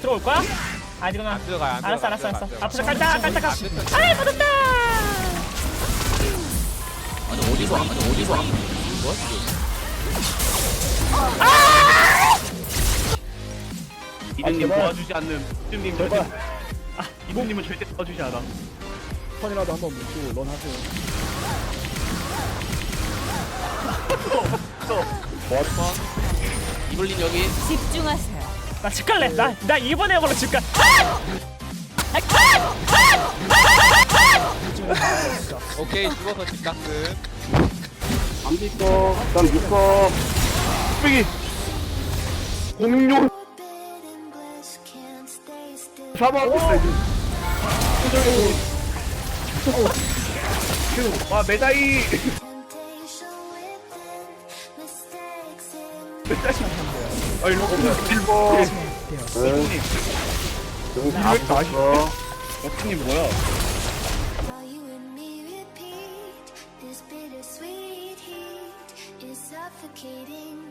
들어올 거야? 아니구나. 안 들어가요, 안 알았어, 들어가, 알았어, 안 알았어. 들어가, 앞으로 안 깔짝, 깔짝, 들어가. 아이, 맞았다! 아니 어디서 와? 아니 어디서 와? 뭐야 지금? 이든님 제발. 도와주지 않는 이든님 절대. 아 이든님은 절대 도와주지 않아 턴이라도 한번 묻고 런 하세요. 이블린 여기 집중하세요. 나 집 갈래. 나, 나 이번에 걸로 집 가. 오케이 죽어서 집가스 안 믿고, 난 믿고. 삐기. 공룡. 이제. 와 메다이 아 일로 일본. 이든님 정신 아팠어. 어떻님 뭐야 This bittersweet heat is suffocating